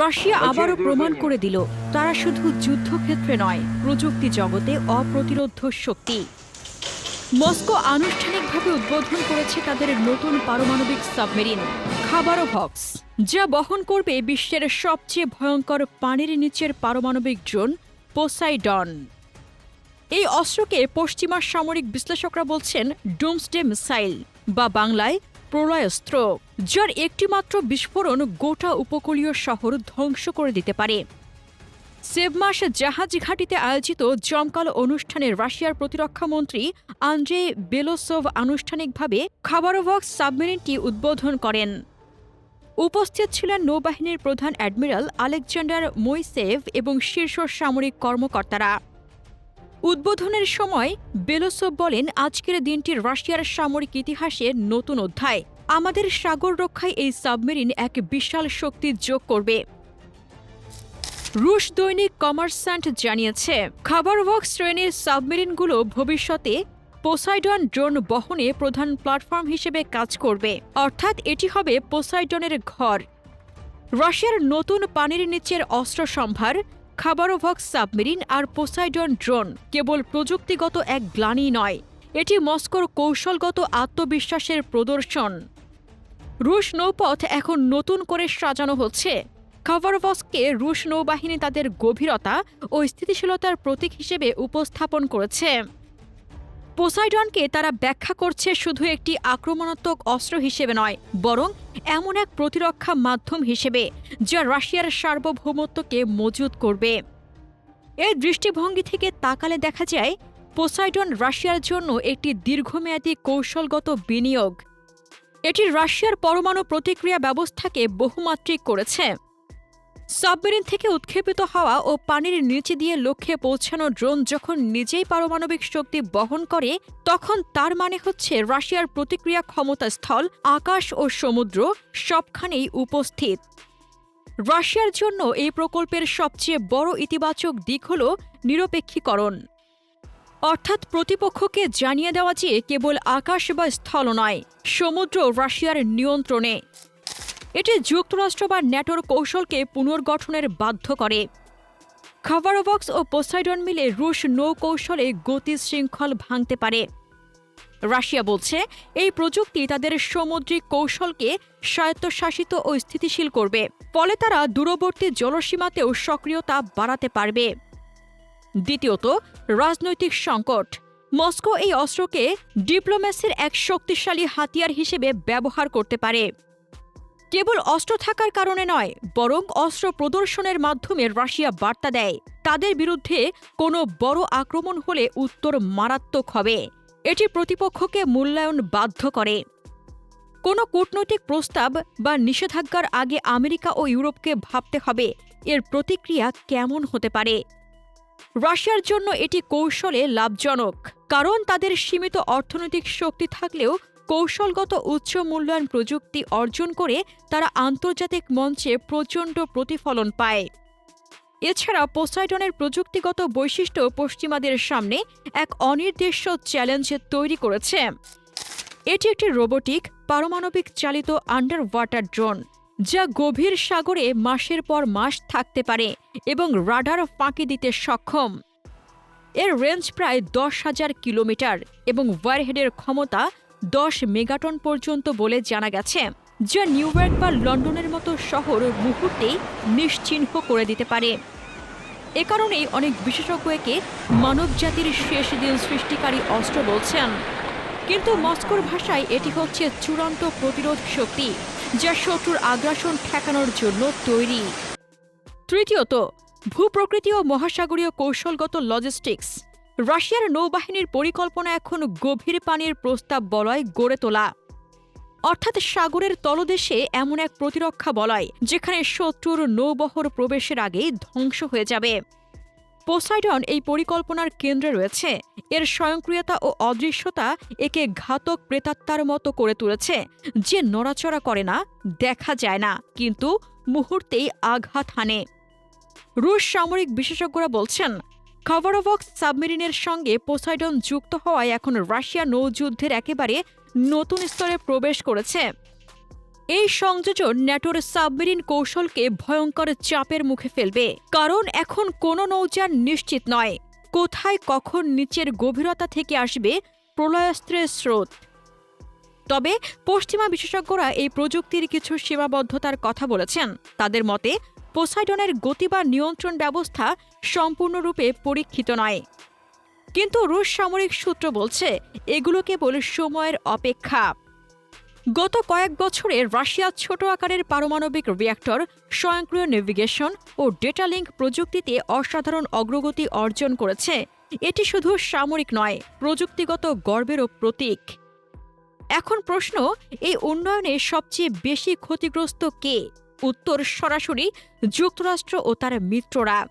Russia আবারও প্রমাণ করে দিল তারা শুধু যুদ্ধক্ষেত্রে নয় প্রযুক্তি জগতে অপ্রতিরোধ শক্তি। মস্কো আনুষ্ঠানিকভাবে উদ্বোধন করেছে তাদের নতুন পারমাণবিক সাবমেরিন খাবারোভক্স যা বহন করবে বিশ্বের সবচেয়ে ভয়ঙ্কর পানির নিচের পারমাণবিক ড্রোন পোসাইডন। এই অস্ত্রকে পশ্চিমা সামরিক বিশ্লেষকরা বলছেন ডুমসডে মিসাইল বা বাংলায় প্রলয়াস্ত্র যার একটিমাত্র বিস্ফোরণ গোটা উপকূলীয় শহর ধ্বংস করে দিতে পারে। সেভমাস জাহাজ ঘাটিতে আয়োজিত জমকালো অনুষ্ঠানে রাশিয়ার প্রতিরক্ষামন্ত্রী আন্দ্রে বেলোসোভ আনুষ্ঠানিকভাবে খাবারোভক্স সাবমেরিনটি উদ্বোধন করেন। উপস্থিত ছিলেন নৌবাহিনীর প্রধান অ্যাডমিরাল আলেকজান্ডার মইসেভ এবং শীর্ষ সামরিক কর্মকর্তারা। উদ্বোধনের সময় বেলোসোভ বলেন, আজকের দিনটি রাশিয়ার সামরিক ইতিহাসে নতুন অধ্যায়। আমাদের সাগর রক্ষায় এই সাবমেরিন এক বিশাল শক্তি যোগ করবে। রুশ দৈনিক কমার্সান্ট জানিয়েছে খাবারভক্স শ্রেণির সাবমেরিনগুলো ভবিষ্যতে পোসাইডন ড্রোন বহনে প্রধান প্ল্যাটফর্ম হিসেবে কাজ করবে। অর্থাৎ এটি হবে পোসাইডনের ঘর। রাশিয়ার নতুন পানির নিচের অস্ত্র সম্ভার খাবারোভক্স সাবমেরিন আর পোসাইডন ড্রোন কেবল প্রযুক্তিগত এক গ্লানি নয়। এটি মস্কোর কৌশলগত আত্মবিশ্বাসের প্রদর্শন। রুশ নৌপথ এখন নতুন করে সাজানো হচ্ছে। খাভারভস্ককে রুশ নৌবাহিনী তাদের গভীরতা ও স্থিতিশীলতার প্রতীক হিসেবে উপস্থাপন করেছে। পোসাইডনকে তারা ব্যাখ্যা করছে শুধু একটি আক্রমণাত্মক অস্ত্র হিসেবে নয়, বরং এমন এক প্রতিরক্ষা মাধ্যম হিসেবে, যা রাশিয়ার সার্বভৌমত্বকে মজুত করবে। এই দৃষ্টিভঙ্গি থেকে তাকালে দেখা যায় পোসাইডন রাশিয়ার জন্য একটি দীর্ঘমেয়াদী কৌশলগত বিনিয়োগ। এটি রাশিয়ার পরমাণু প্রতিক্রিয়া ব্যবস্থাকে বহুমাত্রিক করেছে। সাবমেরিন থেকে উৎক্ষেপিত হওয়া ও পানির নিচে দিয়ে লক্ষ্যে পৌঁছানো ড্রোন যখন নিজেই পারমাণবিক শক্তি বহন করে, তখন তার মানে হচ্ছে রাশিয়ার প্রতিক্রিয়া ক্ষমতা স্থল আকাশ ও সমুদ্র সবখানেই উপস্থিত। রাশিয়ার জন্য এই প্রকল্পের সবচেয়ে বড় ইতিবাচক দিক হল নিরপেক্ষীকরণ। অর্থাৎ প্রতিপক্ষকে জানিয়ে দেওয়া যে কেবল আকাশ বা স্থল নয়, সমুদ্র রাশিয়ার নিয়ন্ত্রণে। এটি যুক্তরাষ্ট্র বা ন্যাটোর কৌশলকে পুনর্গঠনের বাধ্য করে। খাভারোভক্স ও পোসাইডন মিলে রুশ নৌকৌশলে গতি শৃঙ্খল ভাঙতে পারে। রাশিয়া বলছে, এই প্রযুক্তি তাদের সামুদ্রিক কৌশলকে স্বায়ত্তশাসিত ও স্থিতিশীল করবে, ফলে তারা দূরবর্তী জলসীমাতেও সক্রিয়তা বাড়াতে পারবে। দ্বিতীয়ত, রাজনৈতিক সংকট। মস্কো এই অস্ত্রকে ডিপ্লোম্যাসির এক শক্তিশালী হাতিয়ার হিসেবে ব্যবহার করতে পারে। কেবল অস্ত্র থাকার কারণে নয়, বরং অস্ত্র প্রদর্শনের মাধ্যমে রাশিয়া বার্তা দেয়। তাদের বিরুদ্ধে কোনো বড় আক্রমণ হলে উত্তর মারাত্মক হবে। এটি প্রতিপক্ষকে মূল্যায়ন বাধ্য করে। কোনো কূটনৈতিক প্রস্তাব বা নিষেধাজ্ঞার আগে আমেরিকা ও ইউরোপকে ভাবতে হবে, এর প্রতিক্রিয়া কেমন হতে পারে? রাশিয়ার জন্য এটি কৌশলে লাভজনক, কারণ তাদের সীমিত অর্থনৈতিক শক্তি থাকলেও কৌশলগত উচ্চ মূল্যায়ন প্রযুক্তি অর্জন করে তারা আন্তর্জাতিক মঞ্চে প্রচণ্ড প্রতিফলন পায়। এছাড়া পোসাইডনের প্রযুক্তিগত বৈশিষ্ট্য পশ্চিমাদের সামনে এক অনির্দিষ্ট চ্যালেঞ্জ তৈরি করেছে। এটি একটি রোবোটিক, পারমাণবিক চালিত আন্ডার ওয়াটার ড্রোন যা গভীর সাগরে মাসের পর মাস থাকতে পারে এবং রাডার ফাঁকি দিতে সক্ষম। এর রেঞ্জ প্রায় দশ হাজার কিলোমিটার এবং ওয়ারহেডের ক্ষমতা দশ মেগাটন পর্যন্ত বলে জানা গেছে, যা নিউ ইয়র্ক বা লন্ডনের মতো শহর মুহূর্তেই নিশ্চিহ্ন করে দিতে পারে। এ কারণেই অনেক বিশেষজ্ঞ একে মানবজাতির শেষ দিন সৃষ্টিকারী অস্ত্র বলছেন। কিন্তু মস্কোর ভাষায় এটি হচ্ছে চূড়ান্ত প্রতিরোধ শক্তি। যা শত্রুর আগ্রাসন ঠেকানোর জন্য তৈরি। তৃতীয়ত, ভূপ্রকৃতি ও মহাসাগরীয় কৌশলগত লজিস্টিক্স রাশিয়ার নৌবাহিনীর পরিকল্পনা এখন গভীর পানির প্রস্তাব বলয় গড়ে তোলা। অর্থাৎ সাগরের তলদেশে এমন এক প্রতিরক্ষা বলয়, যেখানে শত্রুর নৌবহর প্রবেশের আগেই ধ্বংস হয়ে যাবে। পোসাইডন এই পরিকল্পনার কেন্দ্রে রয়েছে। এর স্বয়ংক্রিয়তা ও অদৃশ্যতা একে ঘাতক প্রেতাত্মার মতো করে তুলেছে। যে নড়াচড়া করে না, দেখা যায় না, কিন্তু মুহূর্তেই আঘাত হানে। রুশ সামরিক বিশেষজ্ঞরা বলছেন খাভারোভক্স সাবমেরিনের সঙ্গে পোসাইডন যুক্ত হওয়ায় এখন রাশিয়া নৌযুদ্ধের একেবারে নতুন স্তরে প্রবেশ করেছে। এই সংযোজন ন্যাটোর সাবমেরিন কৌশলকে ভয়ঙ্কর চাপের মুখে ফেলবে। কারণ এখন কোনো নৌযান নিশ্চিত নয়। কোথায় কখন নিচের গভীরতা থেকে আসবে প্রলয়াস্ত্রের স্রোত। তবে পশ্চিমা বিশেষজ্ঞরা এই প্রযুক্তির কিছু সীমাবদ্ধতার কথা বলেছেন। তাদের মতে, পোসাইডনের গতি বা নিয়ন্ত্রণ ব্যবস্থা সম্পূর্ণরূপে পরীক্ষিত নয়। কিন্তু রুশ সামরিক সূত্র বলছে, এগুলো কেবল সময়ের অপেক্ষা। গত কয়েক বছরে রাশিয়া ছোট আকারের পারমাণবিক রিয়্যাক্টর স্বয়ংক্রিয় নেভিগেশন ও ডেটা লিঙ্ক প্রযুক্তিতে অসাধারণ অগ্রগতি অর্জন করেছে। এটি শুধু সামরিক নয়, প্রযুক্তিগত গর্বেরও প্রতীক। এখন প্রশ্ন, এই উন্নয়নে সবচেয়ে বেশি ক্ষতিগ্রস্ত কে? উত্তর সরাসরি যুক্তরাষ্ট্র ও তার মিত্ররা।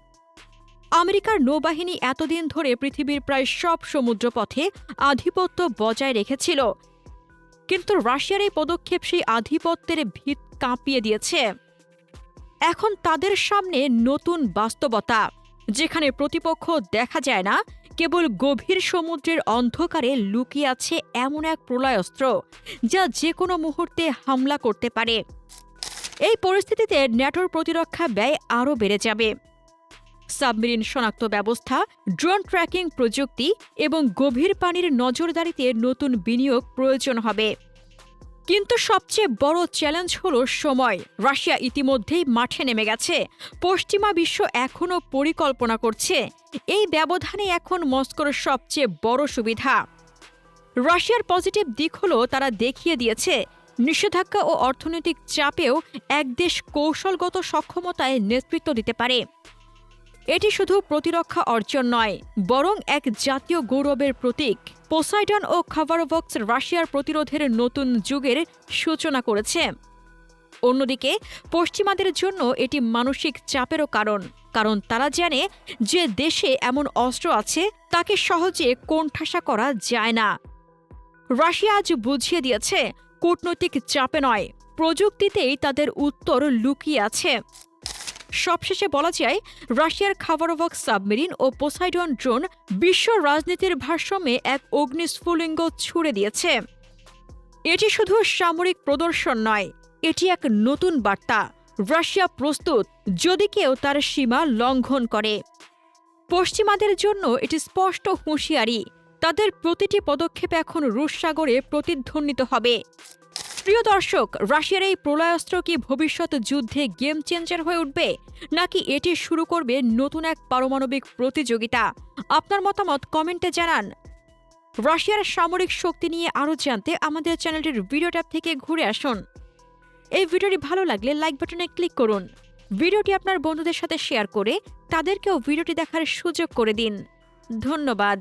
আমেরিকার নৌবাহিনী এতদিন ধরে পৃথিবীর প্রায় সব সমুদ্রপথে আধিপত্য বজায় রেখেছিল। কিন্তু রাশিয়ার এই পদক্ষেপ সেই আধিপত্যের ভিত কাঁপিয়ে দিয়েছে। এখন তাদের সামনে নতুন বাস্তবতা, যেখানে প্রতিপক্ষ দেখা যায় না, কেবল গভীর সমুদ্রের অন্ধকারে লুকিয়ে আছে এমন এক প্রলয়স্ত্র, যা যে কোনো মুহূর্তে হামলা করতে পারে। এই পরিস্থিতিতে ন্যাটোর প্রতিরক্ষা ব্যয় আরও বেড়ে যাবে। সাবমেরিন শনাক্ত ব্যবস্থা, ড্রোন ট্র্যাকিং প্রযুক্তি এবং গভীর পানির নজরদারিতে নতুন বিনিয়োগ প্রয়োজন হবে। কিন্তু সবচেয়ে বড় চ্যালেঞ্জ হল সময়। রাশিয়া ইতিমধ্যেই মাঠে নেমে গেছে। পশ্চিমা বিশ্ব এখনও পরিকল্পনা করছে। এই ব্যবধানে এখন মস্কোর সবচেয়ে বড় সুবিধা। রাশিয়ার পজিটিভ দিক হল তারা দেখিয়ে দিয়েছে, নিষেধাজ্ঞা ও অর্থনৈতিক চাপেও এক দেশ কৌশলগত সক্ষমতায় নেতৃত্ব দিতে পারে। এটি শুধু প্রতিরক্ষা অর্জন নয়, বরং এক জাতীয় গৌরবের প্রতীক। পোসাইডন ও খাভারভক্স রাশিয়ার প্রতিরোধের নতুন যুগের সূচনা করেছে। অন্যদিকে, পশ্চিমাদের জন্য এটি মানসিক চাপেরও কারণ কারণ তারা জানে যে দেশে এমন অস্ত্র আছে, তাকে সহজে কোণঠাসা করা যায় না। রাশিয়া আজ বুঝিয়ে দিয়েছে, কূটনৈতিক চাপে নয়, প্রযুক্তিতেই তাদের উত্তর লুকিয়ে আছে। সবশেষে বলা যায়, রাশিয়ার খাবারভক সাবমেরিন ও পোসাইডন ড্রোন বিশ্ব রাজনীতির ভারসাম্যে এক অগ্নিস্ফুলিঙ্গ ছুড়ে দিয়েছে। এটি শুধু সামরিক প্রদর্শন নয়, এটি এক নতুন বার্তা। রাশিয়া প্রস্তুত, যদি কেউ তার সীমা লঙ্ঘন করে। পশ্চিমাদের জন্য এটি স্পষ্ট হুঁশিয়ারি, তাদের প্রতিটি পদক্ষেপ এখন রুশ সাগরে প্রতিধ্বনিত হবে। প্রিয় দর্শক, রাশিয়ার এই প্রলয়াস্ত্র কি ভবিষ্যৎ যুদ্ধে গেম চেঞ্জার হয়ে উঠবে? নাকি এটি শুরু করবে নতুন এক পারমাণবিক প্রতিযোগিতা? আপনার মতামত কমেন্টে জানান। রাশিয়ার সামরিক শক্তি নিয়ে আরও জানতে আমাদের চ্যানেলটির ভিডিও ট্যাব থেকে ঘুরে আসুন। এই ভিডিওটি ভালো লাগলে লাইক বাটনে ক্লিক করুন। ভিডিওটি আপনার বন্ধুদের সাথে শেয়ার করে তাদেরকেও ভিডিওটি দেখার সুযোগ করে দিন। ধন্যবাদ।